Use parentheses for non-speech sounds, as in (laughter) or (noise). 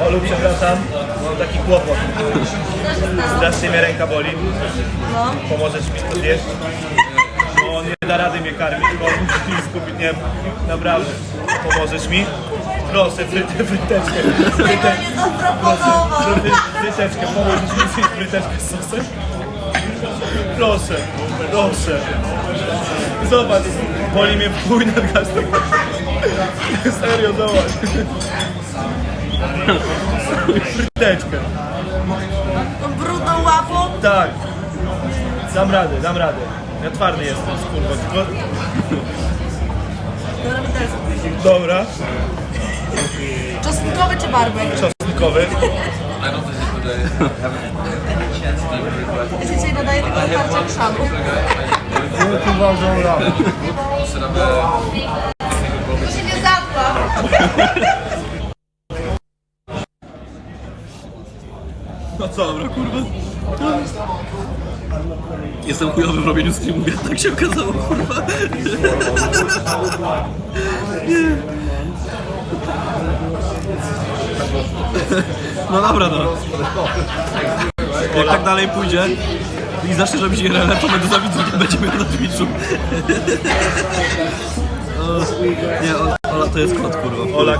Olu, przepraszam, mam taki kłopot. Strasznie mnie ręka boli. No. Pomożesz mi to zjeść? No nie da rady mnie karmić, bo muszę się skupić, nie Naprawdę. Pomożesz mi? Proszę, fryteczkę. Zaproponował. Fryty- Fryteczkę, pomożesz mi zjeść fryteczkę z sosem? Proszę, proszę. Zobacz, boli mnie w chuj. Serio, zobacz. Fryteczkę. Tą brudną łapą. Tak. Dam radę, dam radę. Ja twardy jestem, kurwa. Tylko... Dobra, też. Dobra, Czosnkowy czy barbek? czosnkowy. Ja się dzisiaj nadaje tylko tarczę krzanu. To się nie zadba. (laughs) No co, dobra, kurwa. Jestem chujowy w robieniu streamów, jak tak się okazało, kurwa. Nie. No dobra, no. Jak tak dalej pójdzie i zacznie robić IRL, to będę za widzów nie będzie miał na Twitchu. O, Nie, Ola to jest kot, kurwa. Ola